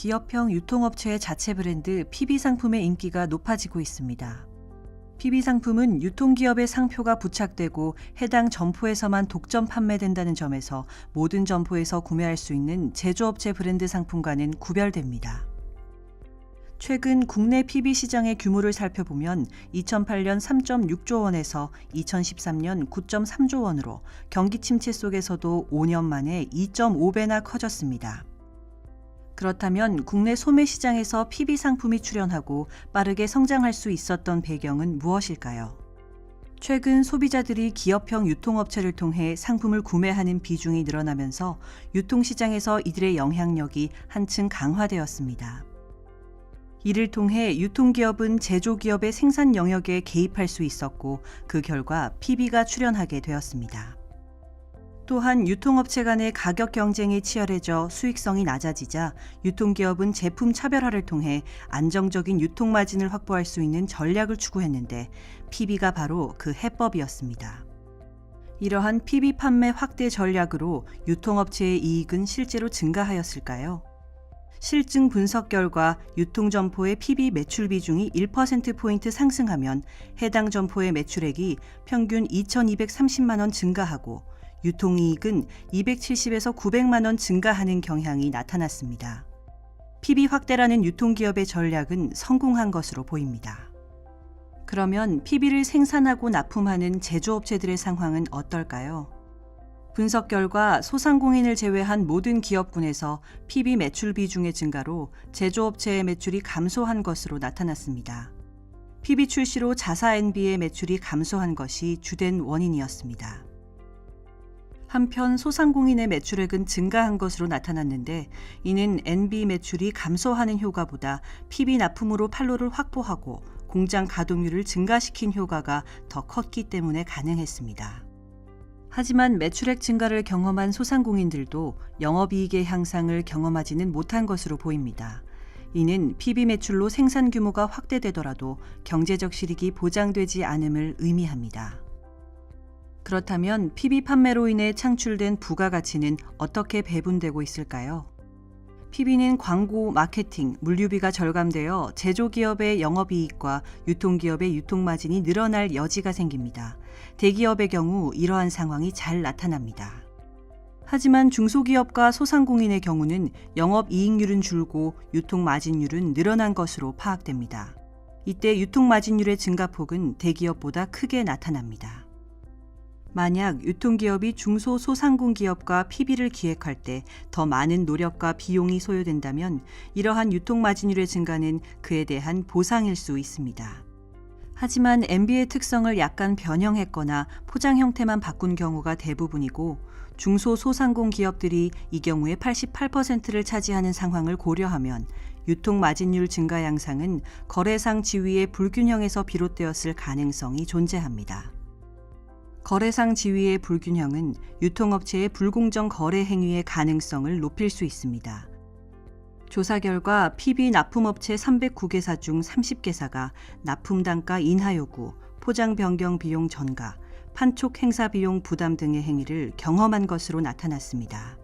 기업형 유통업체의 자체 브랜드 PB 상품의 인기가 높아지고 있습니다. PB 상품은 유통기업의 상표가 부착되고 해당 점포에서만 독점 판매된다는 점에서 모든 점포에서 구매할 수 있는 제조업체 브랜드 상품과는 구별됩니다. 최근 국내 PB 시장의 규모를 살펴보면 2008년 3.6조 원에서 2013년 9.3조 원으로 경기 침체 속에서도 5년 만에 2.5배나 커졌습니다. 그렇다면 국내 소매 시장에서 PB 상품이 출현하고 빠르게 성장할 수 있었던 배경은 무엇일까요? 최근 소비자들이 기업형 유통업체를 통해 상품을 구매하는 비중이 늘어나면서 유통시장에서 이들의 영향력이 한층 강화되었습니다. 이를 통해 유통기업은 제조기업의 생산 영역에 개입할 수 있었고 그 결과 PB가 출현하게 되었습니다. 또한 유통업체 간의 가격 경쟁이 치열해져 수익성이 낮아지자 유통기업은 제품 차별화를 통해 안정적인 유통 마진을 확보할 수 있는 전략을 추구했는데 PB가 바로 그 해법이었습니다. 이러한 PB 판매 확대 전략으로 유통업체의 이익은 실제로 증가하였을까요? 실증 분석 결과 유통 점포의 PB 매출 비중이 1%포인트 상승하면 해당 점포의 매출액이 평균 2,230만 원 증가하고 유통이익은 270에서 900만 원 증가하는 경향이 나타났습니다. PB 확대라는 유통기업의 전략은 성공한 것으로 보입니다. 그러면 PB를 생산하고 납품하는 제조업체들의 상황은 어떨까요? 분석 결과 소상공인을 제외한 모든 기업군에서 PB 매출 비중의 증가로 제조업체의 매출이 감소한 것으로 나타났습니다. PB 출시로 자사 NB의 매출이 감소한 것이 주된 원인이었습니다. 한편 소상공인의 매출액은 증가한 것으로 나타났는데 이는 NB 매출이 감소하는 효과보다 PB 납품으로 판로를 확보하고 공장 가동률을 증가시킨 효과가 더 컸기 때문에 가능했습니다. 하지만 매출액 증가를 경험한 소상공인들도 영업이익의 향상을 경험하지는 못한 것으로 보입니다. 이는 PB 매출로 생산 규모가 확대되더라도 경제적 실익이 보장되지 않음을 의미합니다. 그렇다면 PB 판매로 인해 창출된 부가가치는 어떻게 배분되고 있을까요? PB는 광고, 마케팅, 물류비가 절감되어 제조기업의 영업이익과 유통기업의 유통마진이 늘어날 여지가 생깁니다. 대기업의 경우 이러한 상황이 잘 나타납니다. 하지만 중소기업과 소상공인의 경우는 영업이익률은 줄고 유통마진율은 늘어난 것으로 파악됩니다. 이때 유통마진율의 증가폭은 대기업보다 크게 나타납니다. 만약 유통기업이 중소 소상공 기업과 PB를 기획할 때 더 많은 노력과 비용이 소요된다면 이러한 유통마진율의 증가는 그에 대한 보상일 수 있습니다. 하지만 MB의 특성을 약간 변형했거나 포장 형태만 바꾼 경우가 대부분이고 중소 소상공 기업들이 이 경우에 88%를 차지하는 상황을 고려하면 유통 마진율 증가 양상은 거래상 지위의 불균형에서 비롯되었을 가능성이 존재합니다. 거래상 지위의 불균형은 유통업체의 불공정 거래 행위의 가능성을 높일 수 있습니다. 조사 결과 PB 납품업체 309개사 중 30개사가 납품 단가 인하 요구, 포장 변경 비용 전가, 판촉 행사 비용 부담 등의 행위를 경험한 것으로 나타났습니다.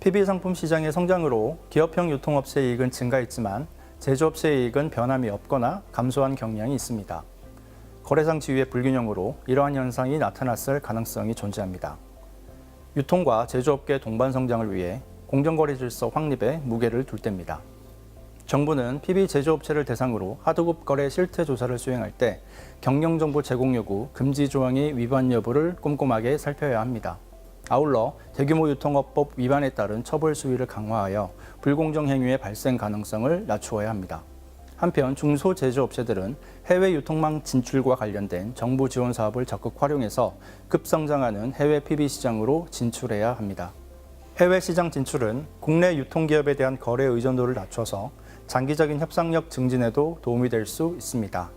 PB 상품 시장의 성장으로 기업형 유통업체 이익은 증가했지만 제조업체 이익은 변함이 없거나 감소한 경향이 있습니다. 거래상 지위의 불균형으로 이러한 현상이 나타났을 가능성이 존재합니다. 유통과 제조업계 동반 성장을 위해 공정거래 질서 확립에 무게를 둘 때입니다. 정부는 PB 제조업체를 대상으로 하도급 거래 실태 조사를 수행할 때 경영정보 제공 요구 금지 조항의 위반 여부를 꼼꼼하게 살펴야 합니다. 아울러 대규모 유통업법 위반에 따른 처벌 수위를 강화하여 불공정 행위의 발생 가능성을 낮추어야 합니다. 한편 중소제조업체들은 해외 유통망 진출과 관련된 정부 지원 사업을 적극 활용해서 급성장하는 해외 PB 시장으로 진출해야 합니다. 해외 시장 진출은 국내 유통기업에 대한 거래 의존도를 낮춰서 장기적인 협상력 증진에도 도움이 될 수 있습니다.